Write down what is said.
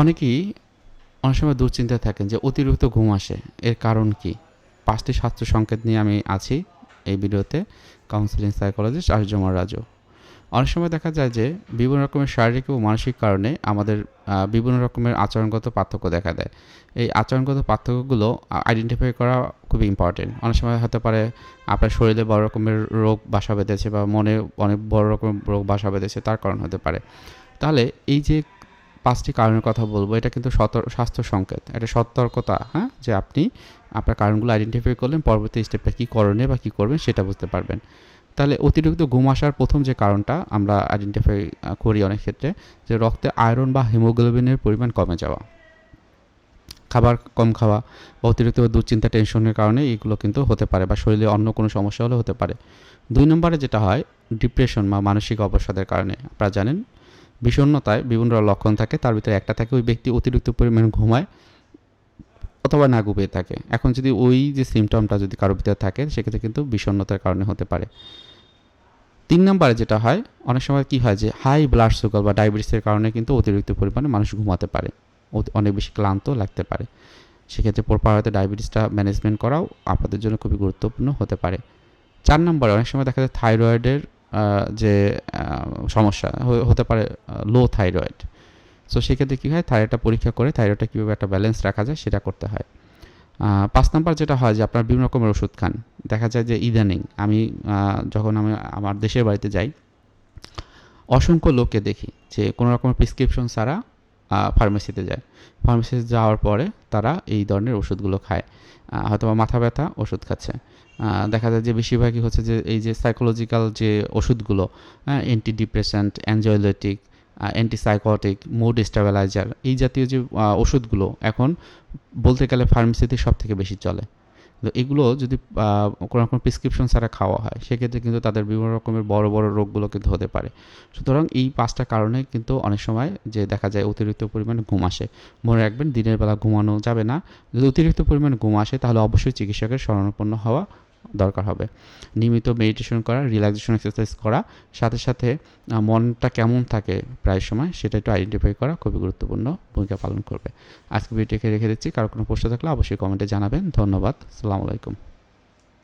অনেকেই অনেক সময় দুশ্চিন্তায় থাকেন যে অতিরিক্ত ঘুম আসে। এর কারণ কি? পাঁচটি স্বাস্থ্য সংকেত নিয়ে আমি আছি এই ভিডিওতে। Counselling psychologist Aryamar Raju. অনেক সময় দেখা যায় যে বিভিন্ন রকমের শারীরিক ও মানসিক কারণে আমাদের বিভিন্ন রকমের আচরণগত পার্থক্য দেখা দেয়। এই আচরণগত পার্থক্যগুলো আইডেন্টিফাই করা খুবই ইম্পর্টেন্ট অনেক সময় হতে পারে আপনার শরীরে বড় রকমের রোগ বাসা বেঁধেছে বা মনে অনেক বড় রকমের রোগ বাসা বেঁধেছে, তার কারণ হতে পারে। তাহলে এই যে পাঁচটি কারণের কথা বলব। এটা কিন্তু সতর, স্বাস্থ্য সংকেত। এটা সতর্কতা হ্যাঁ? যে আপনি আপনার কারণগুলো আইডেন্টিফাই করলেন, পরবর্তী স্টেপটা কী করণীয় বা কী করবেন সেটা বুঝতে পারবেন। তাহলে অতিরিক্ত ঘুম আসার প্রথম যে কারণটা আমরা আইডেন্টিফাই করি অনেক ক্ষেত্রে, যে রক্তে আয়রন বা হিমোগ্লোবিনের পরিমাণ কমে যাওয়া। খাবার কম খাওয়া বা অতিরিক্ত দুশ্চিন্তা টেনশনের কারণে এগুলো কিন্তু হতে পারে বা শরীরে অন্য কোনো সমস্যা হলে হতে পারে। দুই নম্বরে যেটা হয় ডিপ্রেশন বা মানসিক অবসাদের কারণে। আপনারা জানেন বিষণ্ণতায় বিভিন্ন লক্ষণ থাকে, তার ভিতরে একটা থাকে ওই ব্যক্তি অতিরিক্ত পরিমাণ ঘুমায় অথবা না ঘুমিয়ে থাকে। এখন যদি ওই যে সিমটমটা যদি কারোর ভিতরে থাকে, সেক্ষেত্রে কিন্তু বিষণ্ণতার কারণে হতে পারে। তিন নম্বরে যেটা হয়, অনেক সময় কি হয় যে হাই ব্লাড সুগার বা ডায়াবেটিসের কারণে কিন্তু অতিরিক্ত পরিমাণে মানুষ ঘুমাতে পারে। অনেক বেশি ক্লান্ত লাগতে পারে। সেক্ষেত্রে প্রপারতে ডায়াবেটিসটা ম্যানেজমেন্ট করাও আপনাদের জন্য খুবই গুরুত্বপূর্ণ হতে পারে। চার নম্বরে অনেক সময় দেখা যায় থাইরয়েডের যে সমস্যা হতে পারে লো থাইরয়েড সো সেক্ষেত্রে কী হয়? থাইরয়েডটা পরীক্ষা করে থাইরয়েডটা কীভাবে একটা ব্যালেন্স রাখা যায় সেটা করতে হয়। পাঁচ নাম্বার যেটা হয় যে, আপনার বিভিন্ন রকমের ওষুধ খান। দেখা যায় যে, ইদানিং আমি যখন আমি আমার দেশের বাড়িতে যাই, অসংখ্য লোককে দেখি যে, কোনো রকমের প্রেসক্রিপশন ছাড়া ফার্মেসিতে যায়। ফার্মেসিতে যাওয়ার পরে তারা এই ধরনের ওষুধগুলো খায়। হয়তো মাথা ব্যথা, ওষুধ খাচ্ছে। দেখা যায় যে বেশিরভাগই হচ্ছে যে এই যে সাইকোলজিক্যাল যে ওষুধগুলো হ্যাঁ anti depressant anxiolytic antipsychotic mood stabiliser এই জাতীয় যে ওষুধগুলো এখন বলতে গেলে ফার্মেসিতে সব থেকে বেশি চলে। তো এগুলো যদি কোনো রকম প্রেসক্রিপশন ছাড়া খাওয়া হয়, সেক্ষেত্রে কিন্তু তাদের বিভিন্ন রকমের বড় বড় রোগগুলো কিন্তু হতে পারে। সুতরাং এই পাঁচটা কারণে কিন্তু অনেক সময় যে দেখা যায় অতিরিক্ত পরিমাণে ঘুম আসে। মনে রাখবেন, দিনের বেলা ঘুমানো যাবে না। যদি অতিরিক্ত পরিমাণে ঘুম আসে, তাহলে অবশ্যই চিকিৎসকের শরণাপন্ন হওয়া দরকার হবে। নিয়মিত মেডিটেশন করা রিল্যাক্সেশন এক্সারসাইজ করা, সাথে সাথে মনটা কেমন থাকে প্রায় সময় সেটা একটু আইডেন্টিফাই করা খুবই গুরুত্বপূর্ণ ভূমিকা পালন করবে। আজকে ভিডিওটিকে রেখে দিচ্ছি। কারও কোনো প্রশ্ন থাকলে অবশ্যই কমেন্টে জানাবেন। ধন্যবাদ। সালাম আলাইকুম।